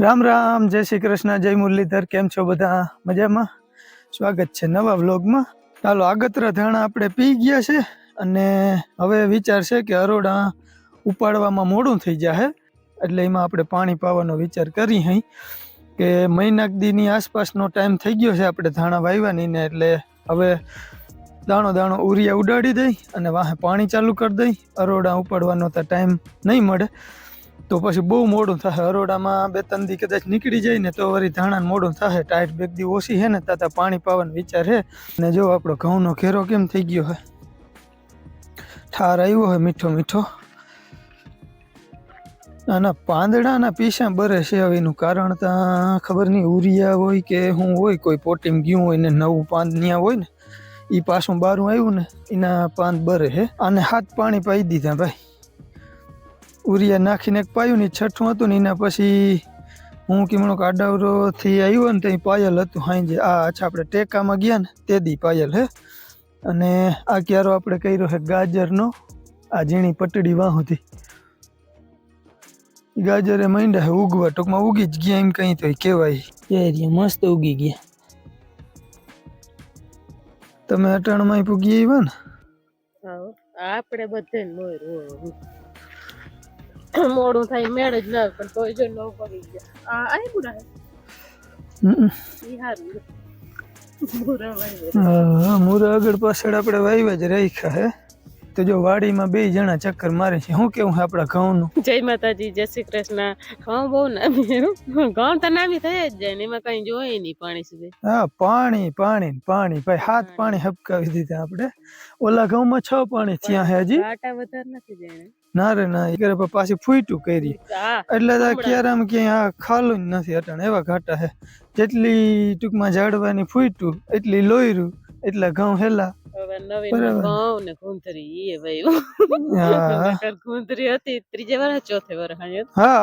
રામ રામ, જય શ્રી કૃષ્ણ, જય મુરલીધર, કેમ છો બધા? મજામાં? સ્વાગત છે નવા વ્લોગમાં. ચાલો, આગતરા ધાણા આપણે પી ગયા છે અને હવે વિચાર છે કે અરોડા ઉપાડવામાં મોડું થઈ જાય એટલે એમાં આપણે પાણી પાવાનો વિચાર કરી હઈ કે મહિનાક દીની આસપાસનો ટાઈમ થઈ ગયો છે આપણે ધાણા વાવવાની ને એટલે હવે દાણો દાણો ઉરિયા ઉડાડી દઈ અને વાહે પાણી ચાલુ કરી દઈ. અરોડા ઉપાડવાનો તો ટાઈમ નહીં મળે. તો પછી બહુ મોડું થાય. અરોડામાં બે ત્રણ દી કદાચ નીકળી જાય ને તો વળી ધાણાને મોડું થાય. ટાઈટ બેગ દી ઓછી છે ને, તાતા પાણી પાવાનો વિચાર છે ને જો આપણો ઘઉંનો ઘેરો કેમ થઈ ગયો હોય ઠાર આવ્યો હોય મીઠો મીઠો. આના પાંદડાના પીસા બરે છે હવે એનું કારણ તો ખબર નહીં. ઉરિયા હોય કે હું હોય, કોઈ પોટીમ ગયું હોય ને નવું પાંદ ન્યા હોય ને એ પાછું બારું આવ્યું ને, એના પાંદ બરે છે આને હાથ પાણી પાઈ દીધા ભાઈ. ઉરિયા નાખીને એક પાયું ને છઠ્ઠું હતું ને એના પછી હું કીમણો કાડાવરોથી આવ્યો ને ત્યાં પાયલ હતું હાંજે. આ અચ્છા આપણે ટેકામાં ગયા ને તે દી પાયલ હે. અને આ ક્યારો આપણે કર્યો છે ગાજરનો? આ ઝીણી પટડી વાહુથી. ગાજરે માંડ્યા હે ઉગવા ટૂંકમાં ઉગી જ ગયા એમ કંઈ તો કહેવાય. એ મસ્ત ઉગી ગયા. તમે અટાણમાં પૂગી આવ્યા ને? આપણે બધે મોર મોડું થાય મેળ જ ના પણ તોય જો નવ પડી ગયા. આ હારું બુરા હા મોરા આગળ પાછળ આપણે વાવ્યા જ રાખ્યા હે. તો જો વાડીમાં બે જણા ચક્કર મારે છે. શું કેવું આપણા ઘઉંનું? જય માતાજી જય શ્રી કૃષ્ણ. ઘઉં બહુ નામી ઘઉં તો નામી થઈ જ જાય ને એમાં કઈ જોઈએ નહીં પાણી સુધી. હા પાણી પાણી પાણી. ભાઈ હાથ પાણી હપકાવી દીધા આપણે. ઓલા ઘઉંમાં છ પાણી થયા હે હજી? આટા વધારે નથી જાણે ના રે ના એ કરે પાછી ફૂટું કરી. એટલે તો ક્યારે ક્યાંય આ ખાલું જ નથી અટાણ એવા ઘાટા હે. જેટલી ટૂંકમાં ઝાડવાની ફૂટું એટલી લોયરું એટલા ઘઉં હેલા. હા. હા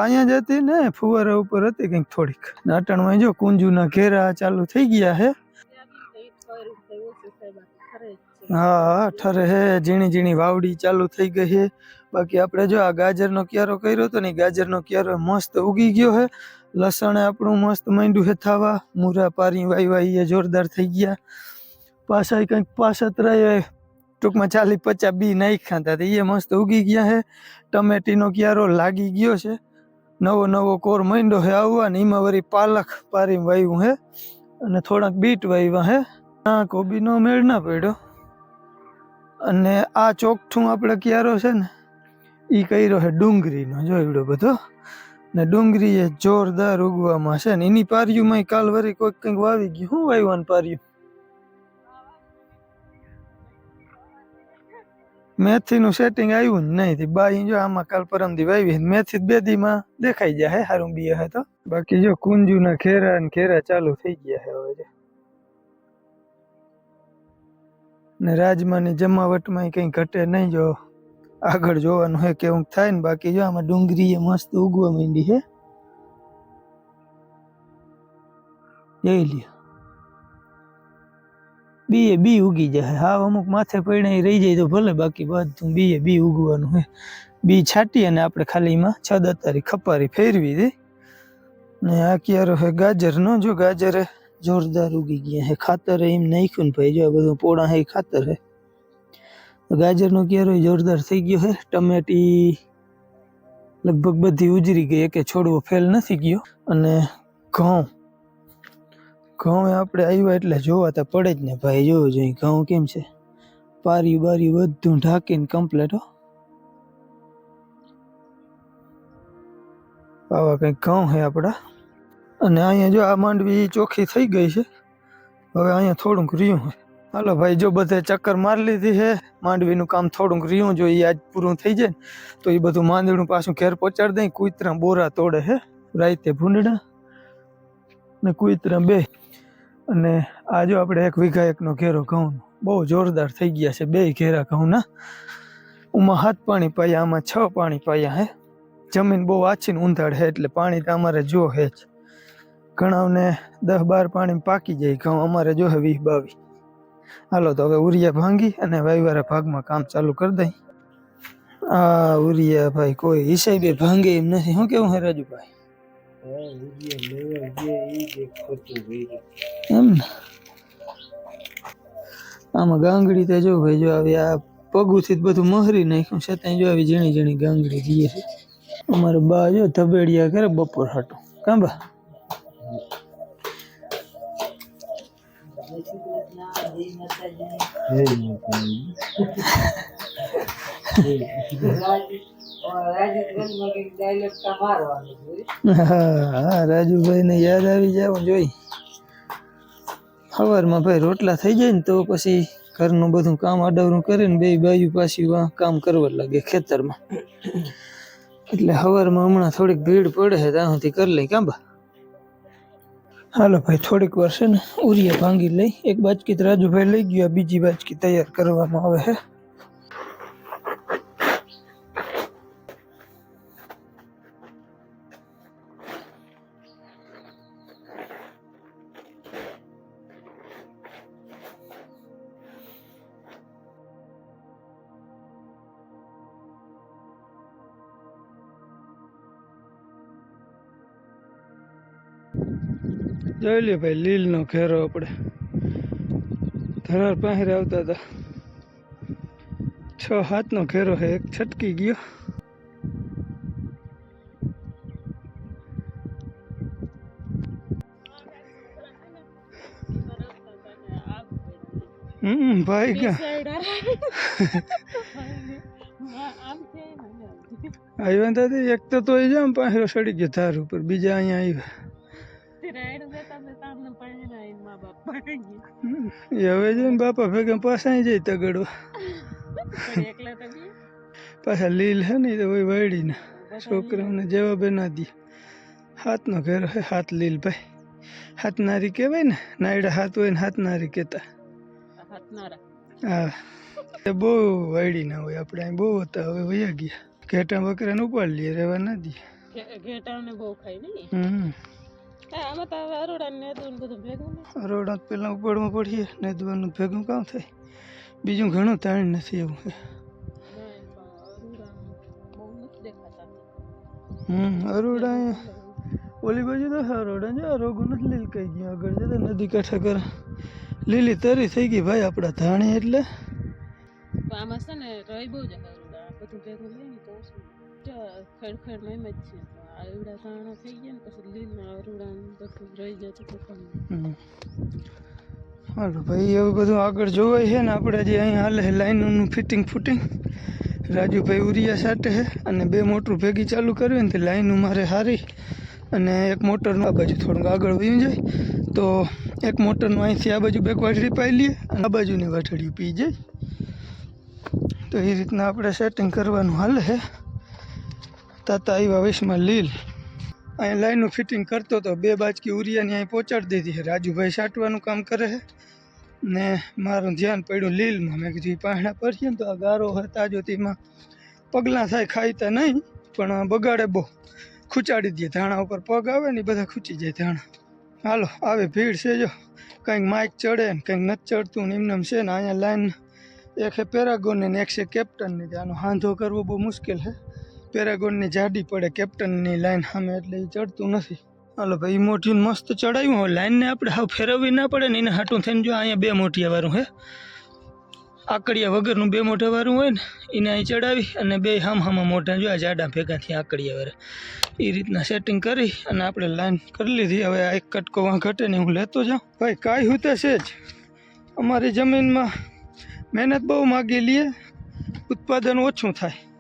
ફુવારા ઉપર હતી કંઈક થોડીક. ને અટાણમાં જો કુંજુના ઘેરા ચાલુ થઈ ગયા હે. હા ઠરે હે ઝીણી ઝીણી વાવડી ચાલુ થઈ ગઈ છે બાકી આપણે જો આ ગાજરનો ક્યારો કર્યો હતો ને ગાજરનો ક્યારો મસ્ત ઉગી ગયો છે લસણ આપણું મસ્ત માંડ્યું છે થવા. મૂરા પારી વાઈ વાઈ એ જોરદાર થઈ ગયા. પાછા કંઈક પાસતરા એ ટૂંકમાં ચાલી પચાસ બી નાખ્યા હતા એ મસ્ત ઉગી ગયા છે ટમેટીનો ક્યારો લાગી ગયો છે. નવો નવો કોર માંડ્યો છે આવવા ને એમાં વળી પાલક પારી વાવ્યું છે અને થોડાક બીટ વાવ્યા છે આ કોબીનો મેળ ના પડ્યો. અને આ ચોકઠું આપણે ક્યારો છે ને એ કર્યો છે ડુંગળીનો જોયડો બધો. ને ડુંગળી એ જોરદાર ઉગવામાં છે ને એની પારીયુંમાં કાલ વરી કોઈક કંઈક વાવી ગયું. શું વાવ્યું પાર્યું મેથીનું સેટિંગ આવ્યું જ નહીં. બાઈ જો આમાં કાલ પરમદી વાવી મેથી જ બે દીમાં દેખાઈ જાય હે, હારું બી હે તો. બાકી જો કુંજુના ખેરા ને ખેરા ચાલુ થઈ ગયા છે હવે જો. ને રાજમાની જમાવટમાં કંઈ ઘટે નહીં જો. આગળ જોવાનું હે કેવું થાય ને બાકી જો આમાં ડુંગળી એ મસ્ત ઉગવા માંડી છે જોઈ લ્યો. બી એ બી ઉગી જાય. હા અમુક માથે પડે રહી જાય તો ભલે બાકી બધું બી એ બી ઉગવાનું હે. બી છાંટી અને આપણે ખાલી એમાં છ દતારી ખપારી ફેરવી દે. ને આ ક્યારો હે? ગાજરનો જો ગાજરે જોરદાર ઉગી ગયા હે. ખાતર એમ નાખ્યું ને ભાઈ, જો આ બધું પોળા હે ઈ ખાતર હે. ગાજરનો ક્યારો જોરદાર થઈ ગયો છે ટમેટી લગભગ બધી ઉજરી ગઈ કે છોડવો ફેલ નથી ગયો. અને ઘઉં ઘઉં આપણે આવ્યા એટલે જોવા તો પડે જ ને ભાઈ. જોવો જોઈએ ઘઉં કેમ છે? પારી બારી બધું ઢાંકીને કમ્પ્લેટ હો. આવા કંઈક ઘઉં છે આપણા. અને અહીંયા જો આ માંડવી ચોખ્ખી થઈ ગઈ છે. હવે અહીંયા થોડુંક રહ્યું છે હાલો ભાઈ, જો બધે ચક્કર મારી લીધી છે, માંડવીનું કામ થોડુંક રહ્યું જો એ આજ પૂરું થઈ જાય તો એ બધું માંડવીનું પાછું ઘેર પહોંચાડી દઈ, કુતરા બોરા તોડે છે રાઈતે ભૂંડડા ને કુતરા બે. અને આ આપણે એક વીઘા એકનો ઘેરો ઘઉં બહુ જોરદાર થઈ ગયા છે બે ઘેરા ઘઉંના. ઉમાં હાથ પાણી પાયા, આમાં છ પાણી પાયા હે જમીન બહુ આછી ને ઊંધાડ છે, એટલે પાણી તો અમારે જો હે જ. ઘણાને દસ બાર પાણી પાકી જાય, ઘઉં અમારે જો હે વીસ બાવીસ. હાલો, તો હવે ઉરિયા ભાંગી અને વાયવારા ભાગમાં કામ ચાલુ કરી દઈ. આ ઉરિયા ભાઈ કોઈ હિસાબે ભાંગે એમ નથી. શું કેવું હે રાજુભાઈ? એમ ને? આમાં ગાંગડી તો જો ભાઈ, જો આવી આ પગુથી બધું મહરી નાખ્યું છે ત્યાં જો આવી ઝીણી ઝીણી ગાંગડી જઈએ છે. અમારે બા જો ધબેડિયા કરે બપોર હાટું. કાં બા? રાજુભાઈ ને યાદ આવી જાવ, જોઈ. સવારમાં ભાઈ રોટલા થઈ જાય ને તો પછી ઘરનું બધું કામ આડવરું કરીને બે બાજુ પાછી કામ કરવા લાગે ખેતરમાં. એટલે સવારમાં હમણાં થોડીક ભીડ પડે છે, ત્યાં સુધી કરી લઈ, કાં બા? હાલો ભાઈ, થોડીક વાર ને ઉરિયા ભાંગી લઈ. એક બાજકી રાજુભાઈ લઈ ગયો બીજી બાજકી તૈયાર કરવામાં આવે છે જોઈ લે ભાઈ લીલ નો ઘેરો આપણે. ધરાર પાસે આવતા હતા. છ હાથ નો ઘેરો છે એક છટકી ગયો. હમ ભાઈ ક્યાં? આવ્યા હતા તે એક તો તોય જામ પાસે સડી ગયો ધાર ઉપર બીજા અહીંયા આવ્યા. હમ, એ હવે જો બાપા ભેગા પાછા અહીં જાય તગડવા. પાછા લીલ હે ને તો વાળી ને છોકરાઓને જવાબ ના દે. હાથનો ઘેર હે હાથ લીલ ભાઈ. હાથ નારી કહેવાય ને નાયડા હાથ હોય ને હાથ નારી કહેતા. હા. એ બહુ વાયડી ના હોય આપણે અહીં બહુ હતા હવે વયા ગયા. ઘેટા બકરાને ઉપાડી લઈએ રહેવા ના દઈએ ઘેટાને બહુ ખાય નહીં હમ. આમાં તો હવે અરોડા ને બધું ભેગું પહેલાં ઉપાડમાં પડીએ ને દવાનું ભેગું કામ થાય. બીજું ઘણું તાણ નથી એવું છે હમ અરોડા ઓલી બાજુ તો અરોડા જો રોગો નથી લીલ કઈ ગયા. આગળ જતા નદી કાંઠા કર લીલી તરી થઈ ગઈ ભાઈ આપણા ધાણી એટલે. આમાં છે ને રહી બહુ જ બધું ભેગું લઈને તો ખડખડ એમ જ છે આવડા તાણા થઈ ગયા ને પછી લીલના અરોડા બધું રહી ગયા તો પણ હાલો ભાઈ એવું બધું આગળ જોવાય છે ને આપણે જે અહીં હાલે છે લાઇનોનું ફિટિંગ ફૂટિંગ રાજુભાઈ ઉરિયા સાથે છે અને બે મોટર ભેગી ચાલુ કરવી ને તે લાઇનો મારે હારી અને એક મોટરનું આ બાજુ થોડુંક આગળ વયું જાય. તો એક મોટરનું અહીંથી આ બાજુ બેક વાટડી પાઈ લઈએ અને આ બાજુની વાટડી પી જાય. તો એ રીતના આપણે સેટિંગ કરવાનું હાલે છે. તાતા આવ્યા વીસમાં લીલ. અહીંયા લાઈનનું ફિટિંગ કરતો હતો બે બાજકી ઉરિયાની અહીં પહોંચાડી દીધી છે. રાજુભાઈ સાટવાનું કામ કરે છે. ને મારું ધ્યાન પડ્યું લીલમાં. મેં કીધું પાહણા પડીએ ને તો આ ગારો હોય તાજો તેમાં પગલાં થાય ખાઈતા નહીં, પણ બગાડે બહુ. ખૂંચાડી દે. ધાણા ઉપર પગ આવે ને બધા ખૂંચી જાય ધાણા. હાલો, આવે, ભીડ છે જો. કંઈક માઇક ચડે ને કંઈક નથી ચડતું ને એમને એમ છે ને અહીંયા લાઈન. એક છે પેરાગોન ને એક છે કેપ્ટનની. ત્યાંનો હાંધો કરવો બહુ મુશ્કેલ છે. પેરાગોનની જાડી પડે, કેપ્ટનની લાઈન સામે એટલે એ ચડતું નથી. હાલો ભાઈ, ઈ મોઢીને મસ્ત ચડાવ્યું હોય, લાઈનને આપણે હાવ ફેરવવી ના પડે ને એને હાટું થઈને જો અહીંયા બે મોઢિયાવાળું હે. આકડિયા વગરનું બે મોઢાવાળું હોય ને, એને અહીં ચડાવી અને બે હામ હામા મોઢા જો આ જાડા ભેગાથી આકડિયા વાળા એ રીતના સેટિંગ કરી અને આપણે લાઈન કરી લીધી. હવે આ એક કટકો વાં ઘટે ને હું લેતો જાઉં. ભાઈ, કાંઈ હું તો છે જ. અમારી જમીનમાં મહેનત બહુ માગી લઈએ ઉત્પાદન ઓછું થાય.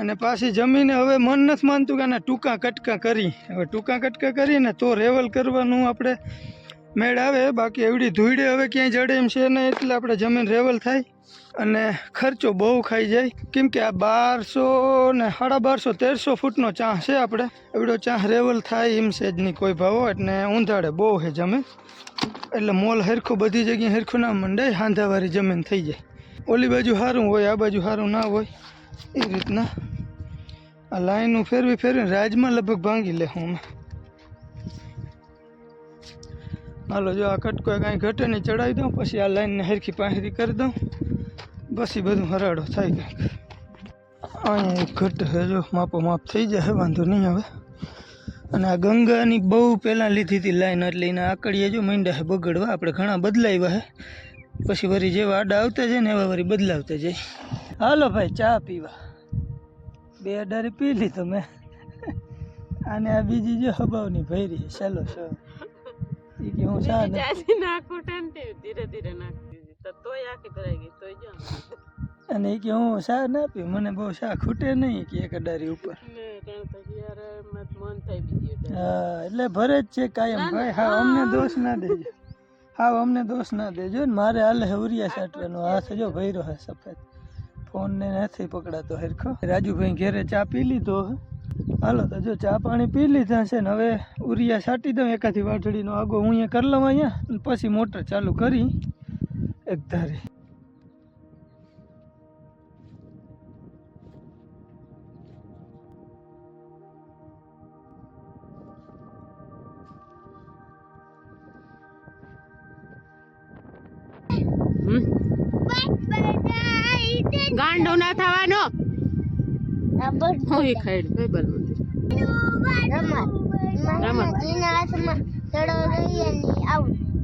અને પાછી જમીને હવે મન નથી માનતું કે આના ટૂંકા કટકા કરી. હવે ટૂંકા કટકા કરીને તો રેવલ કરવાનું આપણે મેળ આવે. બાકી એવડી ધૂળે હવે ક્યાંય જડે એમ છે નહીં એટલે આપણે જમીન રેવલ થાય અને ખર્ચો બહુ ખાઈ જાય. કેમ કે આ બારસો ને સાડા બારસો, તેરસો ફૂટનો ચાહ છે આપણે. એવડો ચાહ રેવલ થાય એમ છે જ નહીં કોઈ ભાવો. એટલે ઊંધાડે બહુ છે જમીન. એટલે મોલ હરખું બધી જગ્યાએ હરખું ના મંડાય, હાંધાવાળી જમીન થઈ જાય. ઓલી બાજુ સારું હોય, આ બાજુ સારું ના હોય. એ રીતના. આ લાઈનું ફેરવી ફેરવીને રાજમાં લગભગ ભાંગી લે હું. હાલો, જો આ કટકો કાંઈ ઘટે નહીં, ચડાવી દઉં, પછી આ લાઈનને હરખી પાહેરી કરી દઉં. પછી બધું હરાડો થાય કંઈક અહીંયા એક ઘટ છે, જો માપો માપ થઈ જાય વાંધો નહીં હવે. અને આ ગંગાની બહુ પહેલાં લીધી હતી લાઈન, એટલે એના આકડીએ જો મીંડા છે બગડવા, આપણે ઘણા બદલાવ્યા છે પછી વળી જેવા આડા આવતા જાય ને, એવા વળી બદલાવતા જાય. હાલો ભાઈ ચા પીવા. બે અડારી પી લીધો મેં. અને આ બીજી જો હબાવની ભૈરી ચાલો ચાલો એ કે હું ચા નથી નાખું ધીરે ધીરે નાખતી તો તોય આખી ભરાઈ ગઈ તોય જો. અને એ કે હું શા ના પીવું મને બહુ શા ખૂટે નહીં કે એક અડારી ઉપર. હા એટલે ભરે જ છે કાયમ. ભાઈ હા અમને દોષ ના દેજો. હા અમને દોષ ના દેજો ને મારે હાલે હવરિયા સાટવાનો હાથ જો. ભર્યો હે સફેદ. ફોન ને નથી પકડાતો હરખો રાજુભાઈ ઘેરે ચા પી લીધો. હાલો તો જો ચા પાણી પી લીધા છે ને હવે ઉરિયા છાંટી દઉં એકાથી વાટડીનો આગો હું અહીંયા કરી લઉં અહીંયા પછી મોટર ચાલુ કરી એક ધારી હમ? ગાંડો ના થવાનો. હું ઈ કઈ બાર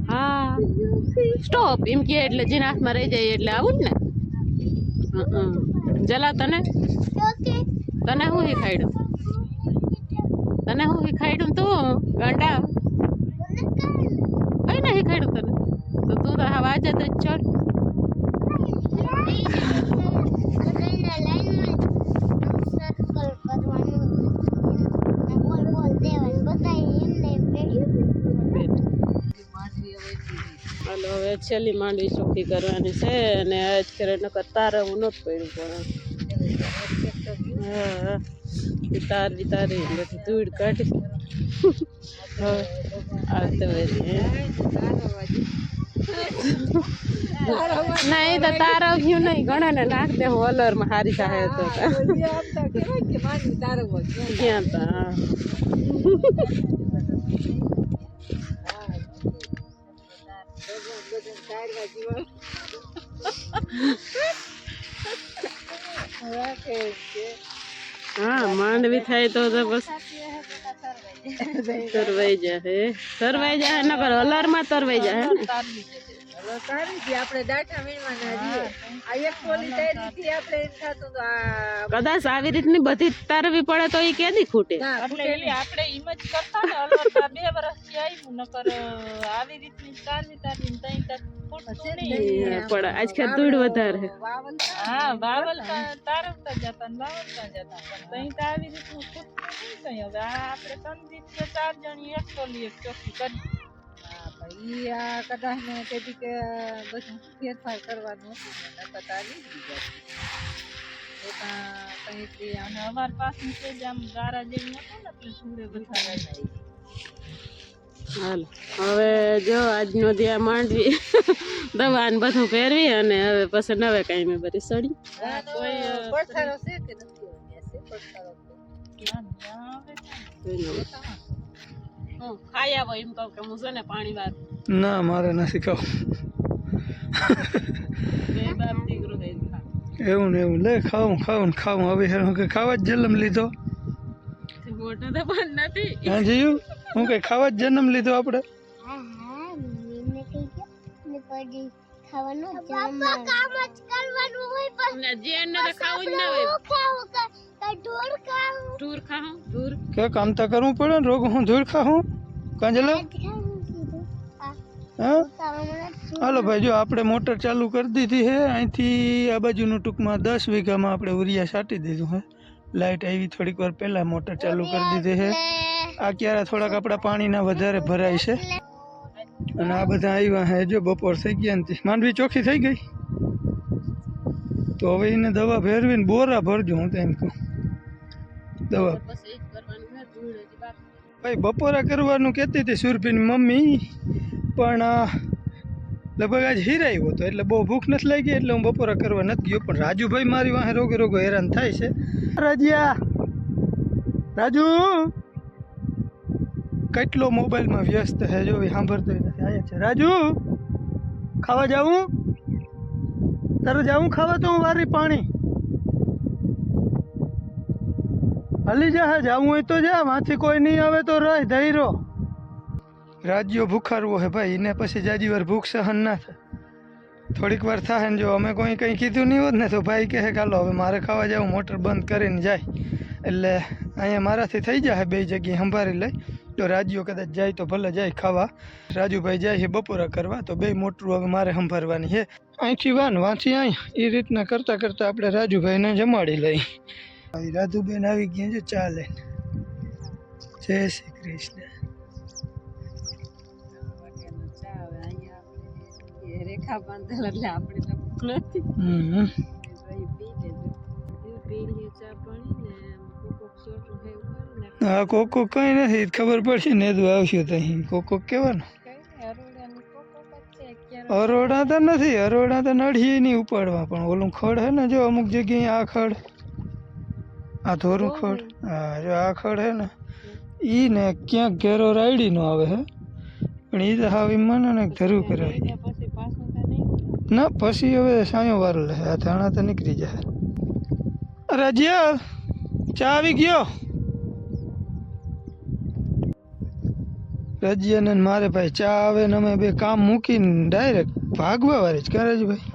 હા. સ્ટોપ એમ કે એટલે જેના હાથમાં રહી જાય એટલે આવું જ ને. હં. જલા તને. તને હું શીખાડ્યું તને હું શીખાડ્યું તું? ગાંડા? કઈ ના શીખાડ્યું તને. તો તું તો હા આજે તો ચડ હાલો, હવે છેલ્લી માંડવી ચોખ્ખી કરવાની છે અને આજ કરે નકર હું નથી પડ્યું પણ. હા તારી તારી બધી ધૂળ કાઢી. હવે આવતે વળી ના એ તો તારવ્યું નહીં. ઘણા ને નાખ દે હોલરમાં હારી થાય તો ક્યાં તા હા. માંડવી થાય તો તો બસ. તરવાઈ જાય તરવાઈ જાય નકર હલરમાં તરવાઈ જાય કદાચ આવી રીતની બધી તારવી પડે તો એ કેદી ખૂટે? આપણે એમ જ કરતા ને અલવરતા બે વર્ષથી આવ્યું નકર આવી રીતની તારવી તારવી ને તઈ તક. પણ આજ ખેર ધૂળ વધારે. હા વાવલ તારવતા જતા ને વાવલતા જતા. પણ તો આવી રીતનું ખૂટતું નહીં તઈ. હવે આપણે ત્રણ દિવસ ચાર જણી એક ટોલી એક ચોખ્ખી કરી. અને અમાર પાસની છે જ આમ ગારા જેવી નતું ને એટલે સુરે બધા હાલ. હવે જો આજનો ત્યાં માંડવી. દવા ને બધું પહેરવી અને હવે પછી નવે કાંઈ મેં બધી સડી. કોઈ જોઈ લો. હું ખાઈ આવો એમ કહું કે હું છે ને પાણી વાર ના મારે નથી થઈ એવું ને એવું. લે ખાવું ખાવું ને ખાવું હવે હું કે ખાવા જ જન્મ લીધો? મોટો તો પણ નથી. હા જીયું? હું કઈ ખાવા જ જન્મ લીધો આપણે? ને જે એને તો ખાવું જ ના હોય. ટૂર ખાવું? ટૂર કે કામ તો કરવું પડે ને રોગ હું ધૂળ ખાવું કાંજલા હા? હાલો ભાઈ જો આપણે મોટર ચાલુ કરી દીધી છે અહીંથી આ બાજુનું ટૂંકમાં દસ વીઘામાં આપણે ઉરિયા છાંટી દીધું છે. લાઇટ આવી થોડીક વાર પહેલાં મોટર ચાલુ કરી દીધી છે. આ ક્યારે થોડાક આપણા પાણીના વધારે ભરાય છે. અને આ બધા આવ્યા હે જો બપોર થઈ ગયા ને માંડવી ચોખ્ખી થઈ ગઈ? તો હવે એને દવા ફેરવીને બોરા ભરજો હું તો એમ કહું. દવા. ભાઈ બપોરા કરવાનું કહેતી હતી સુરભીની મમ્મી પણ લગભગ આજ હીરાયો આવ્યો હતો એટલે બહુ ભૂખ નથી લાગી એટલે હું બપોરા કરવા નથી ગયો પણ રાજુભાઈ મારી વાહે રોગે રોગો હેરાન થાય છે. રાજ્યા! રાજુ! કેટલો મોબાઈલમાં વ્યસ્ત છે જો સાંભળતો નથી. આયા છે. રાજુ, ખાવા જાવું તારે જાવું ખાવા તો હું વારી પાણી. હાલી જા જાવું હોય તો જા, માથી કોઈ નહીં આવે તો રહે ધૈરો રાજ્યો ભૂખારવો હે ભાઈ, એને પછી જાજી વાર ભૂખ સહન ના થાય. થોડીક વાર થાય ને જો અમે કોઈ કંઈ કીધું નહીં હોત ને તો ભાઈ કહે ચાલો હવે મારે ખાવા જાવ મોટર બંધ કરીને જાય. એટલે અહીંયા મારાથી થઈ જાય બે જગ્યાએ સંભાળી લઈ. તો રાજ્યો કદાચ જાય તો ભલે જાય ખાવા. રાજુભાઈ જાય છે બપોરા કરવા તો બે મોટરું હવે મારે સંભાળવાની છે. અહીંથી વાન વાંથી અહીં એ રીતના કરતાં કરતાં આપણે રાજુભાઈને જમાડી લઈ. રાજુબેન આવી ગયા છે ચા લઈને જય શ્રી કૃષ્ણ. રેખા બાંધેલ એટલે આપણે તો નથી હમ પી લેજો પી લે ચા પાણી. હા કોકો કઈ નથી ખબર પડશે ને તું આવશું તહીં કોકો કેવાનું અરોડા તો નથી અરોડા તો નડીએ નહીં ઉપાડવા પણ ઓલું ખડ હે ને જો અમુક જગ્યાએ આ ખડ. આ ધોરું ખડ. હા જો આ ખડ હે ને ઈ ને ક્યાંક ઘેરો રાયડી નો આવે હે. પણ ઈ તો હાવ મને ને ધરું કરાવી દે પછી પાછું તો નહીં? ના પછી હવે સાયો વાર લે આ ધાણા તો નીકળી જાય. રાજ્યા ચા આવી ગયો? રાજ્યાને ને મારે ભાઈ ચા આવે ને અમે બે કામ મૂકીને ડાયરેક્ટ ભાગવા વાળી જ કરે છે ભાઈ.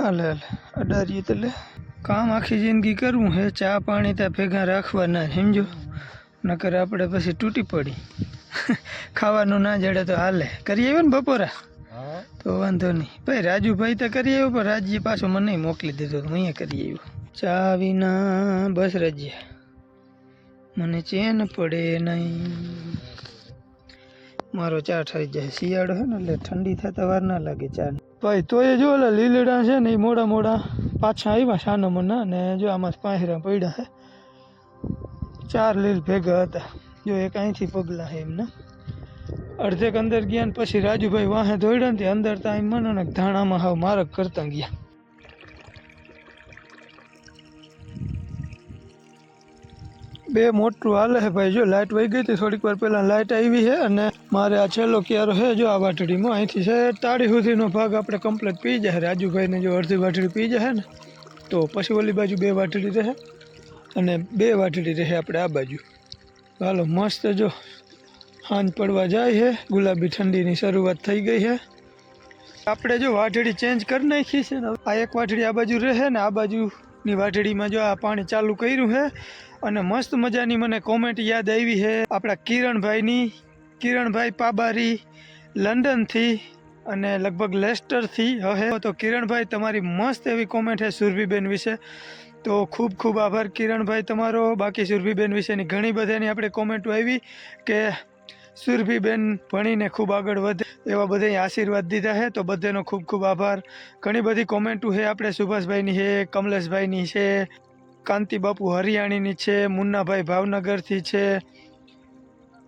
હાલે હાલે અડારીએ તો લે કામ આખી જિંદગી કરવું હે ચા પાણી ત્યાં ભેગા રાખવાના સમજો? નકર આપણે પછી તૂટી પડી. ખાવાનું ના જડે તો હાલે. કરી આવ્યો ને બપોરા? તો વાંધો નહીં. ભાઈ રાજુભાઈ તો કરી આવ્યો પણ રાજ્ય પાછો મને મોકલી દીધો. તો હું અહીંયા કરી આવ્યો. ચા વિના બસ રાજ્ય મને ચેન પડે નહીં. મારો ચા ઠરી જાય. શિયાળો છે ને એટલે ઠંડી થતા વાર ના લાગે ચા. ભાઈ તો એ જો ઓલા લીલડા છે ને એ મોડા મોડા પાછા આવ્યા સાના મના ને જો આમાં પાંહરા પડ્યા છે ચાર લીલ ભેગા હતા. જો એક અહીંથી પગલા છે એમને. અડધેક અંદર ગયા ને પછી રાજુભાઈ વાહે દોડ્યા ને અંદર તો એમ મને ધાણામાં હાવ મારક કરતા ગયા. બે મોટું હાલે છે ભાઈ. જો લાઇટ વહી ગઈ હતી, થોડીક વાર પહેલાં લાઇટ આવી છે અને મારે આ છેલ્લો ક્યારો છે, જો આ વાટડીમાં. અહીંથી છે, તાળી સુધીનો ભાગ આપણે કમ્પ્લીટ પી જાય રાજુભાઈને જો અડધી વાટડી પી જાય ને, તો પછી ઓલી બાજુ બે વાટડી રહે અને બે વાટડી રહે આપણે આ બાજુ. હાલો, મસ્ત જો સાંજ પડવા જાય છે. ગુલાબી ઠંડીની શરૂઆત થઈ ગઈ છે. આપણે જો વાટડી ચેન્જ કરી નાખી છે ને આ એક વાટડી આ બાજુ રહે ને, આ બાજુની વાટડીમાં જો આ પાણી ચાલુ કર્યું છે અને મસ્ત મજાની મને કોમેન્ટ યાદ આવી છે. આપણા કિરણભાઈની, કિરણભાઈ પાબારી, લંડનથી અને લગભગ લેસ્ટરથી હે તો કિરણભાઈ, તમારી મસ્ત એવી કોમેન્ટ છે સુરભીબેન વિશે. તો ખૂબ ખૂબ આભાર કિરણભાઈ તમારો. બાકી સુરભીબેન વિશેની ઘણી બધાની આપણે કોમેન્ટો આવી કે સુરભીબેન ભણીને ખૂબ આગળ વધે એવા બધાએ આશીર્વાદ દીધા છે. તો બધાનો ખૂબ ખૂબ આભાર. ઘણી બધી કોમેન્ટો છે આપણે સુભાષભાઈની છે, કમલેશભાઈની છે કાંતિ બાપુ હરિયાણીની છે, મુન્નાભાઈ ભાવનગરથી છે.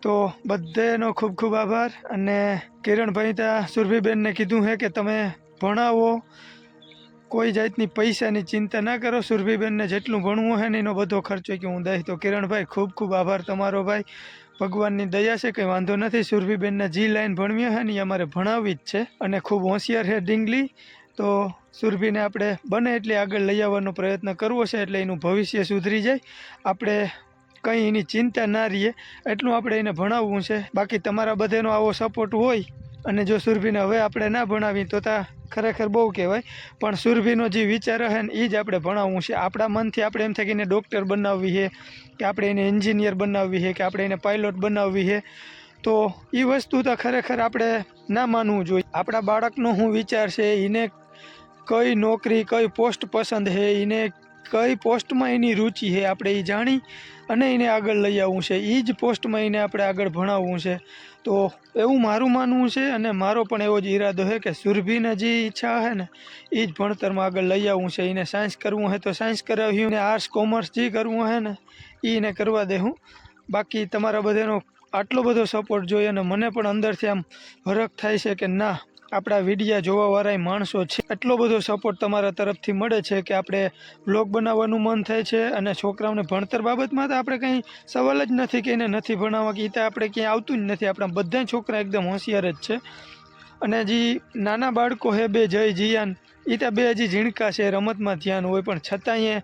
તો બધેનો ખૂબ ખૂબ આભાર અને કિરણભાઈ ત્યાં સુરભીબેનને કીધું છે કે તમે ભણાવો. કોઈ જાતની પૈસાની ચિંતા ના કરો, સુરભીબેનને જેટલું ભણવું હોય ને એનો બધો ખર્ચો કે હું દઈશ તો કિરણભાઈ, ખૂબ ખૂબ આભાર તમારો ભાઈ. ભગવાનની દયા છે, કંઈ વાંધો નથી. સુરભીબેનને જી લાઈન ભણવી હોય ને એ અમારે ભણાવવી જ છે અને ખૂબ હોશિયાર છે ડીંગલી તો સુરભીને આપણે બને એટલે આગળ લઈ આવવાનો પ્રયત્ન કરવો છે એટલે એનું ભવિષ્ય સુધરી જાય. આપણે કંઈ એની ચિંતા ના રહીએ. એટલું આપણે એને ભણાવવું છે. બાકી તમારા બધાનો આવો સપોર્ટ હોય અને જો સુરભીને હવે આપણે ના ભણાવી તો તા ખરેખર બહુ કહેવાય. પણ સુરભીનો જે વિચાર હે ને એ જ આપણે ભણાવવું છે. આપણા મનથી આપણે એમ થાય કે એને ડૉક્ટર બનાવવી છે, કે આપણે એને એન્જિનિયર બનાવવી છે, કે આપણે એને પાયલોટ બનાવવી છે. તો એ વસ્તુ તો ખરેખર આપણે ના માનવું જોઈએ. આપણા બાળકનો શું વિચાર છે, એને કઈ નોકરી, કઈ પોસ્ટ પસંદ છે એને કઈ પોસ્ટમાં એની રુચિ છે આપણે એ જાણી અને એને આગળ લઈ આવવું છે. એ જ પોસ્ટમાં એને આપણે આગળ ભણાવવું છે. તો એવું મારું માનવું છે અને મારો પણ એવો જ ઈરાદો છે કે સુરભીને જે ઈચ્છા છે ને એ જ ભણતરમાં આગળ લઈ આવવું છે. એને સાયન્સ કરવું હોય તો સાયન્સ કરાવ્યું, ને આર્ટ્સ, કોમર્સ જે કરવું હોય ને એને કરવા દે હું. બાકી તમારા બધાનો આટલો બધો સપોર્ટ જોઈએ અને મને પણ અંદરથી આમ હરખ થાય છે કે ના આપણા વિડીયા જોવાવાળા માણસો છે. એટલો બધો સપોર્ટ તમારા તરફથી મળે છે કે આપણે બ્લોગ બનાવવાનું મન થાય છે અને છોકરાઓને ભણતર બાબતમાં તો આપણે કંઈ સવાલ જ નથી કે એને નથી ભણાવવા કે એ તો આપણે ક્યાંય આવતું જ નથી. આપણા બધા છોકરા એકદમ હોશિયાર જ છે. અને જે નાના બાળકો હે બે, જય જીયાન એ તો બે હજી ઝીણકા છે, રમતમાં ધ્યાન હોય, પણ છતાંય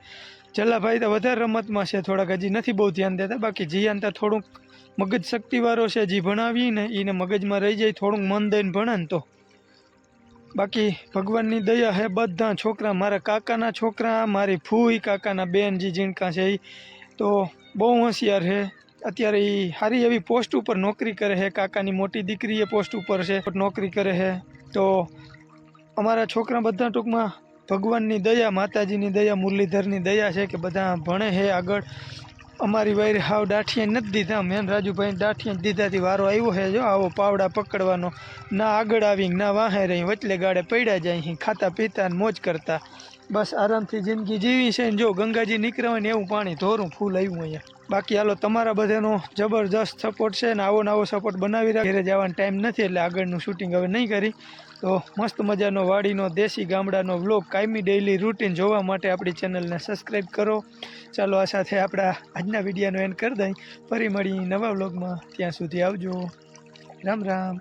જલાભાઈ તો વધારે રમતમાં છે થોડાક, હજી નથી બહુ ધ્યાન દેતા. બાકી જીયાન તો થોડુંક મગજ શક્તિવાળો છે, જે ભણાવીને એને મગજમાં રહી જાય, થોડુંક મન દઈને ભણે ને તો. બાકી ભગવાનની દયા હે બધા છોકરા, મારા કાકાના છોકરા, મારી ફૂઈ કાકાના બેન જે જીણકા છે એ તો બહુ હોશિયાર છે અત્યારે એ સારી એવી પોસ્ટ ઉપર નોકરી કરે છે કાકાની મોટી દીકરી એ પોસ્ટ ઉપર છે. નોકરી કરે છે તો અમારા છોકરા બધા ટૂંકમાં ભગવાનની દયા, માતાજીની દયા, મુરલીધરની દયા છે કે બધા ભણે છે આગળ. અમારી વાયરે હાવ દાઠિયા નથી દીધા. મેન રાજુભાઈ દાઠિયા દીધાથી વારો આવ્યો છે જો. આવો પાવડા પકડવાનો. ના આગળ આવી ના વાહે રહી વચલે ગાડે પડ્યા જાય અહીં ખાતા પીતા ને મોજ કરતા. બસ આરામથી જિંદગી જીવી છે ને જો ગંગાજી નીકળ્યા ને એવું પાણી ધોરું ફૂલ આવ્યું અહીંયા. બાકી હાલો, તમારા બધાનો જબરજસ્ત સપોર્ટ છે ને આવો નવો સપોર્ટ બનાવી રાખે. ઘરે જવાનો ટાઈમ નથી એટલે આગળનું શૂટિંગ હવે નહીં કરી. તો મસ્ત મજાનો વાડીનો દેશી ગામડાનો વ્લોગ કાયમી ડેઇલી રૂટીન જોવા માટે આપણી ચેનલને સબસ્ક્રાઈબ કરો. ચાલો આ સાથે આપણા આજના વિડીયોનો એન્ડ કરી દઈ. ફરી મળી નવા વ્લોગમાં ત્યાં સુધી આવજો. રામ રામ.